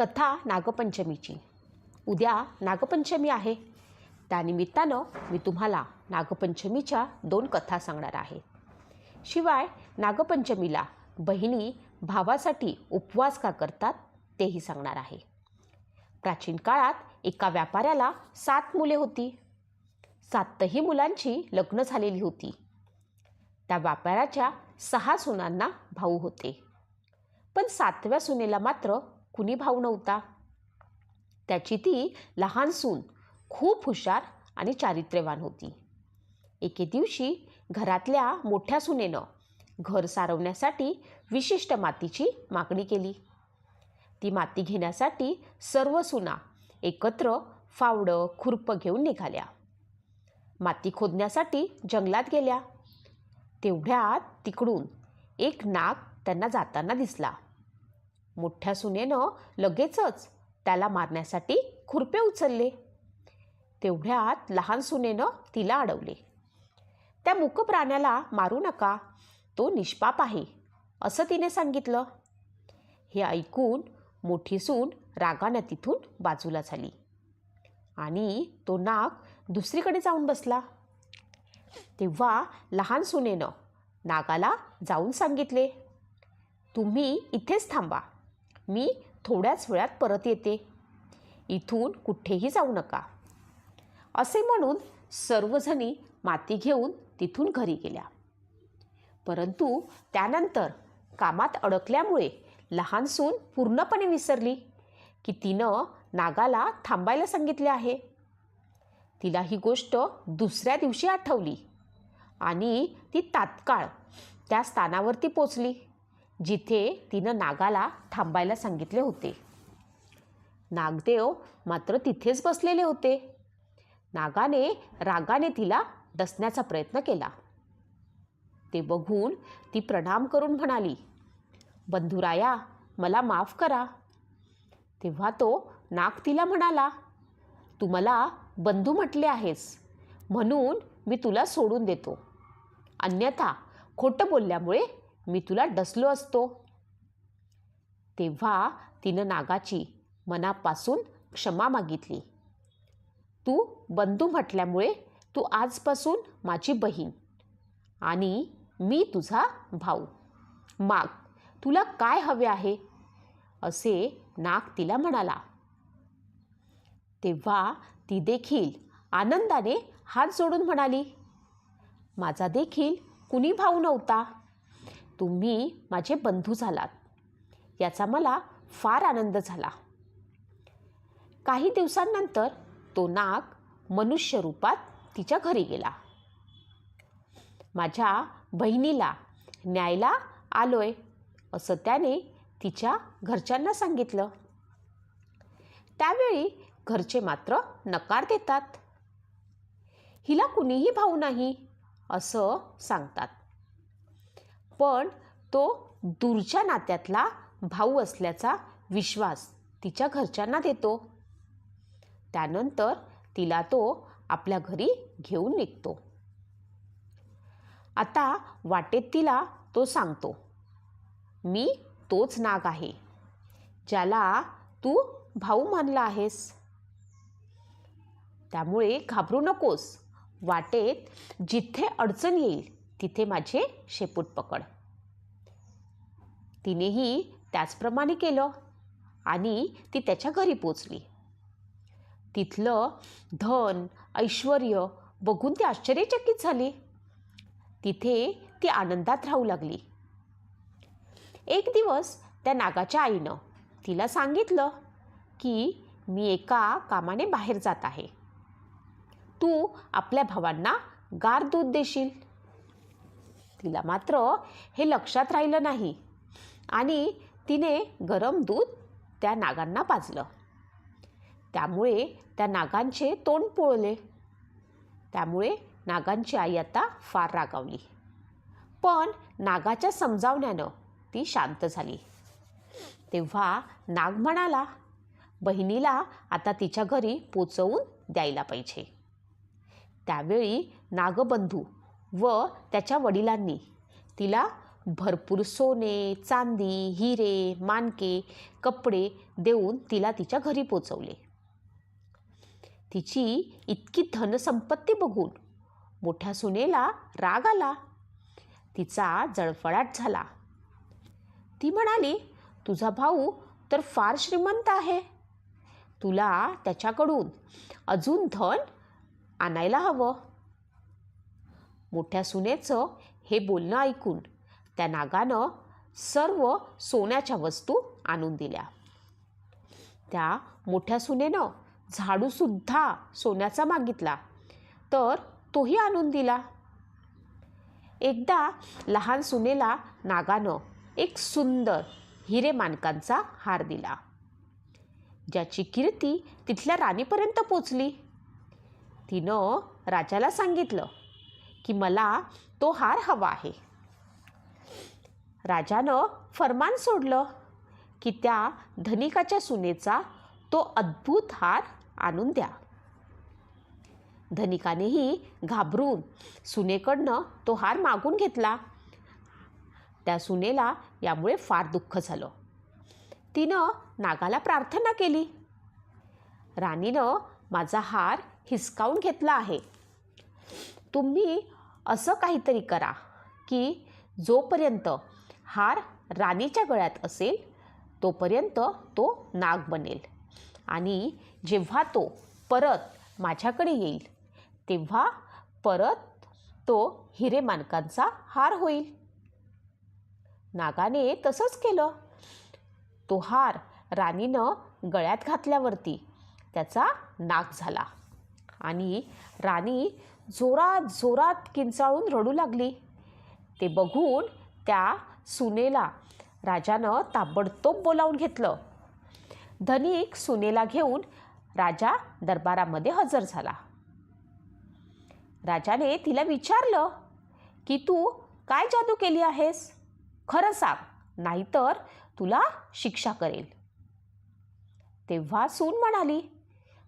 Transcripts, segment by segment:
कथा नागपंचमीची. उद्या नागपंचमी आहे. त्यानिमित्तानं मी तुम्हाला नागपंचमीच्या दोन कथा सांगणार आहे. शिवाय नागपंचमीला बहिणी भावासाठी उपवास का करतात तेही सांगणार आहे. प्राचीन काळात एका व्यापाऱ्याला सात मुले होती. सातही मुलांची लग्न झालेली होती. त्या व्यापाऱ्याच्या सहा सुनांना भाऊ होते. पण सातव्या सुनेला मात्र कुणी भाऊ नव्हता. त्याची ती लहान सून खूप हुशार आणि चारित्र्यवान होती. एके दिवशी घरातल्या मोठ्या सुनेनं घर सारवण्यासाठी विशिष्ट मातीची मागणी केली. ती माती घेण्यासाठी सर्व सुना एकत्र फावडं खुरपं घेऊन निघाल्या. माती खोदण्यासाठी जंगलात गेल्या. तेवढ्यात तिकडून एक नाग त्यांना जाताना दिसला. मोठ्या सुनेनं लगेचच त्याला मारण्यासाठी खुरपे उचलले. तेवढ्यात लहान सुनेनं तिला अडवले. त्या मूक प्राण्याला मारू नका तो निष्पाप आहे असं तिने सांगितलं. हे ऐकून मोठी सून रागानं तिथून बाजूला झाली आणि तो नाग दुसरीकडे जाऊन बसला. तेव्हा लहान सुनेनं नागाला जाऊन सांगितले तुम्ही इथेच थांबा मी थोड्याच वेळात परत येते. इथून कुठेही जाऊ नका. असे म्हणून सर्वजणी माती घेऊन तिथून घरी गेल्या. परंतु त्यानंतर कामात अडकल्यामुळे लहान सून पूर्णपणे विसरली की तिनं नागाला थांबायला सांगितले आहे. तिला ही गोष्ट दुसऱ्या दिवशी आठवली आणि ती तात्काळ त्या स्थानावरती पोचली. जिथे तिनं नागाला थांबायला सांगितले होते. नागदेव मात्र तिथेच बसलेले होते. नागाने रागाने तिला डसण्याचा प्रयत्न केला. ते बघून ती प्रणाम करून म्हणाली बंधुराया मला माफ करा. तेव्हा तो नाग तिला म्हणाला तू मला बंधू म्हटले आहेस म्हणून मी तुला सोडून देतो. अन्यथा खोटं बोलल्यामुळे मी तुला डसलो असतो. तेव्हा तिनं नागाची मनापासून क्षमा मागितली. तू बंधू म्हटल्यामुळे तू आजपासून माझी बहीण आणि मी तुझा भाऊ. माग तुला काय हवे आहे? असे नाग तिला म्हणाला. तेव्हा ती देखील आनंदाने हात जोडून म्हणाली माझा देखील कुणी भाऊ नव्हता. तुम्ही माझे बंधू झालात. याचा मला फार आनंद झाला. काही दिवसांनंतर तो नाग मनुष्य रूपात तिच्या घरी गेला. माझ्या बहिणीला न्यायला आलोय असं त्याने तिच्या घरच्यांना सांगितलं. त्यावेळी घरचे मात्र नकार देतात. हिला कुणीही भाऊ नाही असं सांगतात. पण तो दूरच्या नात्यातला भाऊ असल्याचा विश्वास तिच्या घरच्यांना देतो. त्यानंतर तिला तो आपल्या घरी घेऊन निघतो. आता वाटेत तिला तो सांगतो मी तोच नाग आहे ज्याला तू भाऊ मानला आहेस. त्यामुळे घाबरू नकोस. वाटेत जिथे अडचण येईल तिथे माझे शेपूट पकड. तिनेही त्याचप्रमाणे केलं आणि ती त्याच्या घरी पोचली. तिथलं धन ऐश्वर बघून ती आश्चर्यचकित झाली. तिथे ती आनंदात राहू लागली. एक दिवस त्या नागाच्या आईनं तिला सांगितलं की मी एका कामाने बाहेर जात आहे. तू आपल्या भावांना गार दूध देशील. तिला मात्र हे लक्षात राहिलं नाही. आणि तिने गरम दूध त्या नागांना पाजलं. त्यामुळे त्या नागांचे तोंड पोळले. त्यामुळे नागांची आई आता फार रागावली. पण नागाच्या समजावण्यानं ती शांत झाली. तेव्हा नाग म्हणाला बहिणीला आता तिच्या घरी पोचवून द्यायला पाहिजे. त्यावेळी नागबंधू व त्याच्या वडिलांनी तिला भरपूर सोने चांदी हिरे मानके कपडे देऊन तिला तिच्या घरी पोचवले. तिची इतकी धनसंपत्ती बघून मोठ्या सुनेला राग आला. तिचा जळफळाट झाला. ती म्हणाली तुझा भाऊ तर फार श्रीमंत आहे. तुला त्याच्याकडून अजून धन आणायला हवं. मोठ्या सुनेचं हे बोलणं ऐकून त्या नागानं सर्व सोन्याच्या वस्तू आणून दिल्या. त्या मोठ्या सुनेनं झाडूसुद्धा सोन्याचा मागितला तर तोही आणून दिला. एकदा लहान सुनेला नागानं एक सुंदर हिरे मानकांचा हार दिला ज्याची कीर्ती तिथल्या राणीपर्यंत पोचली. तिनं राजाला सांगितलं की मला तो हार हवा आहे. राजानं फरमान सोडलं की त्या धनिकाच्या सुनेचा तो अद्भुत हार आणून द्या. धनिकानेही घाबरून सुनेकडनं तो हार मागून घेतला. त्या सुनेला यामुळे फार दुःख झालं. तिनं नागाला प्रार्थना केली. राणीनं माझा हार हिसकावून घेतला आहे. तुम्ही असं काहीतरी करा की जोपर्यंत हार राणीच्या गळ्यात असेल तोपर्यंत तो नाग बनेल. आणि जेव्हा तो परत माझ्याकडे येईल तेव्हा परत तो हिरे मानकांचा हार होईल. नागाने तसंच केलं. तो हार राणीनं गळ्यात घातल्यावरती त्याचा नाग झाला. आणि राणी जोरात जोरात किंचाळून रडू लागली. ते बघून त्या सुनेला राजानं ताबडतोब बोलावून घेतलं. धनिक सुनेला घेऊन राजा दरबारामध्ये हजर झाला. राजाने तिला विचारलं की तू काय जादू केली आहेस? खरं सांग नाहीतर तुला शिक्षा करेल. तेव्हा सून म्हणाली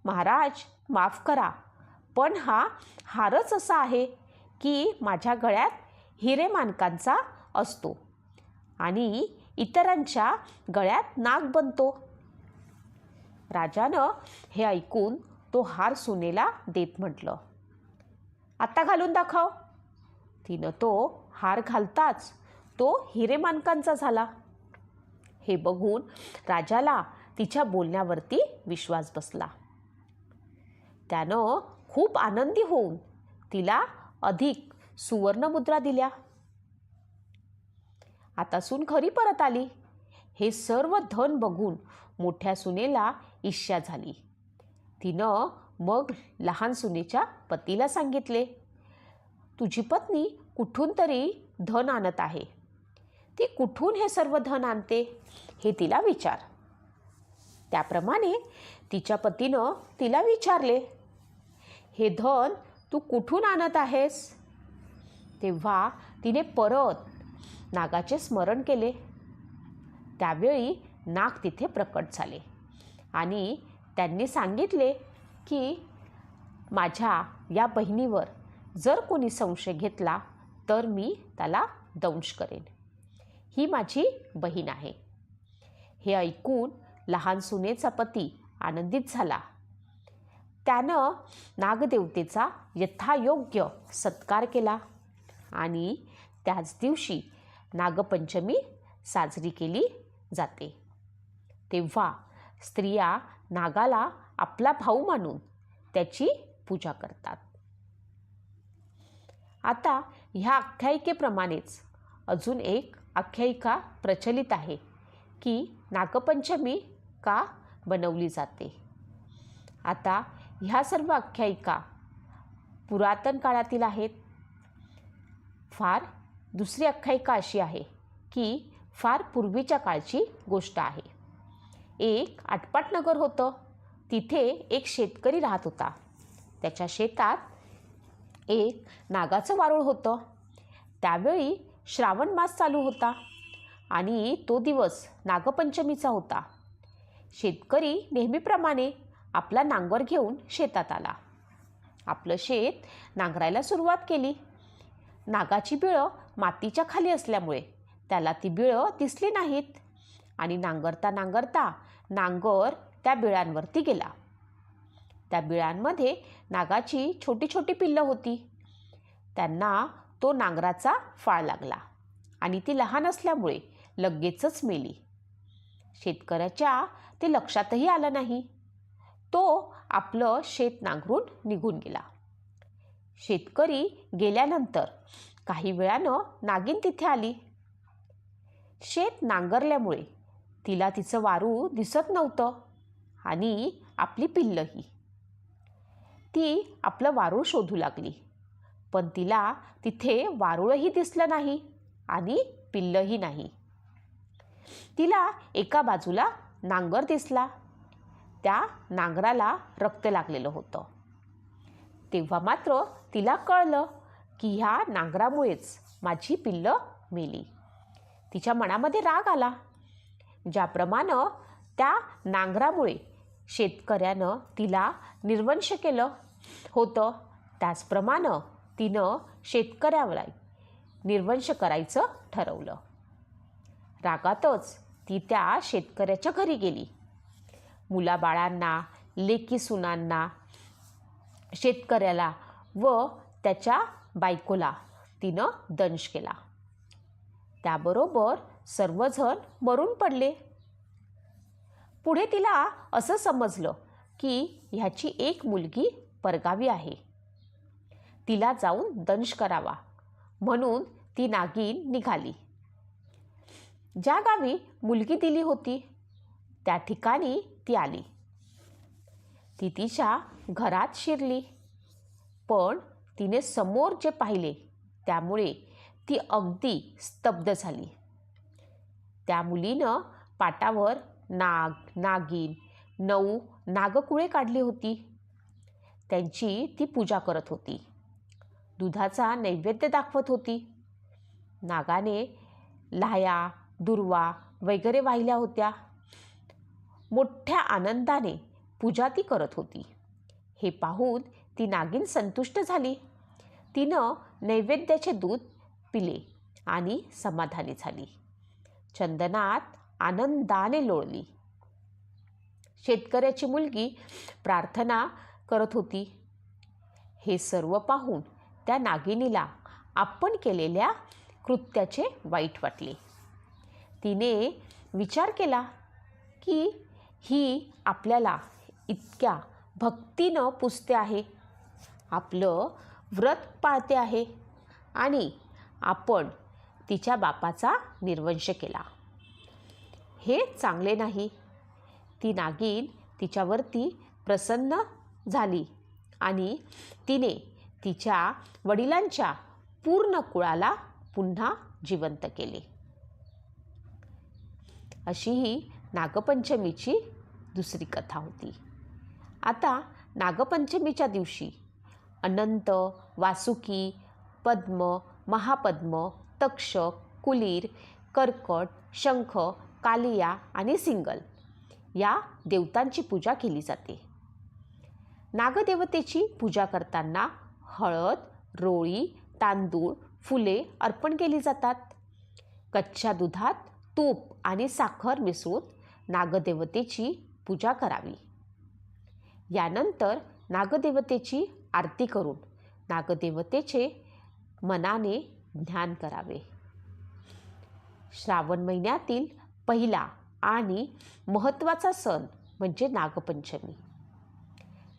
महाराज माफ करा पण हा हारच असा आहे की माझ्या गळ्यात हिरे मानकांचा असतो आणि इतरांच्या गळ्यात नाग बनतो. राजानं हे ऐकून तो हार सुनेला देत म्हटलं आत्ता घालून दाखव. तिनं तो हार घालताच तो हिरे मानकांचा झाला. हे बघून राजाला तिच्या बोलण्यावरती विश्वास बसला. त्यानं खूप आनंदी होऊन तिला अधिक सुवर्णमुद्रा दिल्या. आता सून खरी परत आली. हे सर्व धन बघून मोठ्या सुनेला ईर्ष्या झाली. तिनं मग लहान सुनेच्या पतीला सांगितले तुझी पत्नी कुठून तरी धन आणत आहे. ती कुठून हे सर्व धन आणते हे तिला विचार. त्याप्रमाणे तिच्या पतीनं तिला विचारले हे धन तू कुठून आणत आहेस? तेव्हा तिने परत नागाचे स्मरण केले. त्यावेळी नाग तिथे प्रकट झाले आणि त्यांनी सांगितले की माझ्या या बहिणीवर जर कोणी संशय घेतला तर मी त्याला दंश करेन. ही माझी बहीण आहे. हे ऐकून लहान सुनेचा पती आनंदित झाला. त्यानं नागदेवतेचा यथायोग्य सत्कार केला. आणि त्याच दिवशी नागपंचमी साजरी केली जाते. तेव्हा स्त्रिया नागाला आपला भाऊ मानून त्याची पूजा करतात. आता ह्या आख्यायिकेप्रमाणेच अजून एक आख्यायिका प्रचलित आहे की नागपंचमी का बनवली जाते. आता ह्या सर्व आख्यायिका पुरातन काळातील आहेत. फार दुसरी आख्यायिका अशी आहे की फार पूर्वीच्या काळची गोष्ट आहे. एक आटपाट नगर होतं. तिथे एक शेतकरी राहत होता. त्याच्या शेतात एक नागाचं वारूळ होतं. त्यावेळी श्रावण मास चालू होता आणि तो दिवस नागपंचमीचा होता. शेतकरी नेहमीप्रमाणे आपला नांगर घेऊन शेतात आला. आपलं शेत नांगरायला सुरुवात केली. नागाची बिळं मातीच्या खाली असल्यामुळे त्याला ती बिळं दिसली नाहीत आणि नांगरता नांगरता नांगर त्या बिळांवरती गेला. त्या बिळांमध्ये नागाची छोटी छोटी पिल्लं होती. त्यांना तो नांगराचा फाळ लागला आणि ती लहान असल्यामुळे लगेचच मेली. शेतकऱ्याच्या ते लक्षातही आलं नाही. तो आपलं शेत नांगरून निघून गेला. शेतकरी गेल्यानंतर काही वेळानं नागिन तिथे आली. शेत नांगरल्यामुळे तिला तिचं वारू दिसत नव्हतं आणि आपली पिल्लंही. ती आपलं वारूळ शोधू लागली पण तिला तिथे वारूळही दिसलं नाही आणि पिल्लही नाही. तिला एका बाजूला नांगर दिसला. त्या नांगराला रक्त लागलेलं होतं. तेव्हा मात्र तिला कळलं की ह्या नांगरामुळेच माझी पिल्लं मेली. तिच्या मनामध्ये राग आला. ज्याप्रमाणे त्या नांगरामुळे शेतकऱ्यानं तिला निर्वंश केलं होतं त्याचप्रमाणे तिनं शेतकऱ्यावर निर्वंश करायचं ठरवलं. रागातच ती त्या शेतकऱ्याच्या घरी गेली. मुलाबाळांना लेकी सुनांना शेतकऱ्याला व त्याच्या बायकोला तिनं दंश केला. त्याबरोबर सर्वजण मरून पडले. पुढे तिला असं समजलं की ह्याची एक मुलगी परगावी आहे. तिला जाऊन दंश करावा म्हणून ती नागिन निघाली. ज्या गावी मुलगी दिली होती त्या ठिकाणी ती आली. ती तिच्या घरात शिरली. पण तिने समोर जे पाहिले त्यामुळे ती अगदी स्तब्ध झाली. त्या मुलीनं पाटावर नाग नागिन नऊ नागकुळे काढली होती. त्यांची ती पूजा करत होती. दुधाचा नैवेद्य दाखवत होती. नागाने लाया दुर्वा वगैरे वाहिल्या होत्या. मोठ्या आनंदाने पूजा ती करत होती. हे पाहून ती नागिन संतुष्ट झाली. तिनं नैवेद्याचे दूध पिले आणि समाधानी झाली. चंदनात आनंदाने लोळली. शेतकऱ्याची मुलगी प्रार्थना करत होती. हे सर्व पाहून त्या नागिनीला आपण केलेल्या कृत्याचे वाईट वाटले. तिने विचार केला की ही आपल्याला इतक्या भक्तीनं पुजते आहे. आपलं व्रत पाळते आहे आणि आपण तिच्या बापाचा निर्वंश केला. हे चांगले नाही. ती नागिन तिच्यावरती प्रसन्न झाली आणि तिने तिच्या वडिलांच्या पूर्ण कुळाला पुन्हा जिवंत केले. अशी ही नागपंचमीची दुसरी कथा होती. आता नागपंचमीच्या दिवशी अनंत वासुकी पद्म महापद्म तक्षक कुलीर कर्कट शंख कालिया आणि सिंगल या देवतांची पूजा केली जाते. नागदेवतेची पूजा करताना हळद रोळी तांदूळ फुले अर्पण केली जातात. कच्च्या दुधात तूप आणि साखर मिसळून नागदेवतेची पूजा करावी. यानंतर नागदेवतेची आरती करून नागदेवतेचे मनाने ध्यान करावे. श्रावण महिन्यातील पहिला आणि महत्त्वाचा सण म्हणजे नागपंचमी.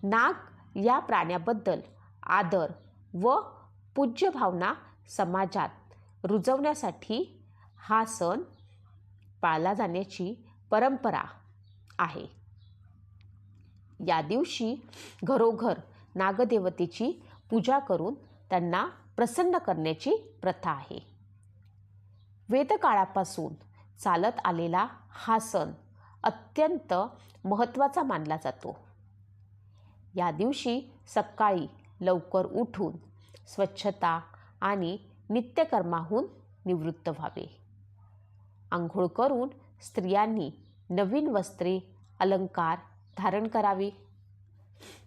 नाग या प्राण्याबद्दल आदर व पूज्य भावना समाजात रुजवण्यासाठी हा सण पाळला जाण्याची परंपरा आहे. या दिवशी घरोघर नागदेवतेची पूजा करून त्यांना प्रसन्न करण्याची प्रथा आहे. वेदकाळापासून चालत आलेला हा सण अत्यंत महत्त्वाचा मानला जातो. या दिवशी सकाळी लवकर उठून स्वच्छता आणि नित्यकर्माहून निवृत्त व्हावे. आंघोळ करून स्त्रियांनी नवीन वस्त्रे अलंकार धारण करावे.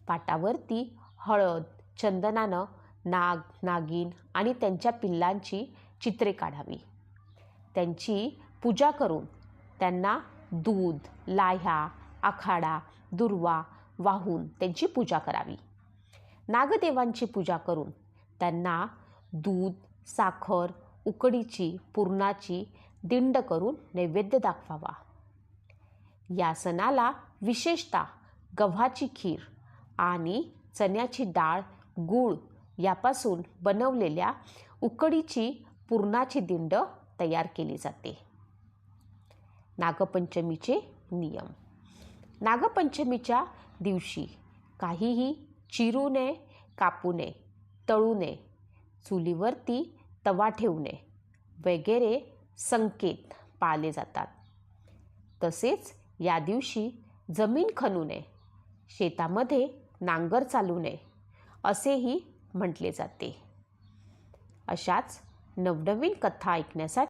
पाटावरती हळद चंदनानं नाग नागिन आणि त्यांच्या पिल्लांची चित्रे काढावी. त्यांची पूजा करून त्यांना दूध लाह्या आखाडा दुर्वा वाहून त्यांची पूजा करावी. नागदेवांची पूजा करून त्यांना दूध साखर उकडीची पुरणाची दिंड करून नैवेद्य दाखवावा. या सणाला विशेषतः गव्हाची खीर आणि चण्याची डाळ गूळ यापासून बनवलेल्या उकडीची पुरणाची दिंड तयार केली जाते. नागपंचमीचे नियम. नागपंचमीच्या दिवशी काहीही चिरू नये कापू नये तळू नये चुलीवरती तवा ठेवू नये वगैरे संकेत पाळले जातात. तसेच या दिवशी जमीन खणू नये शेतामध्ये नांगर चालू नये असेही म्हटले जाते. अशाच नवनवीन कथा ऐकण्यासाठी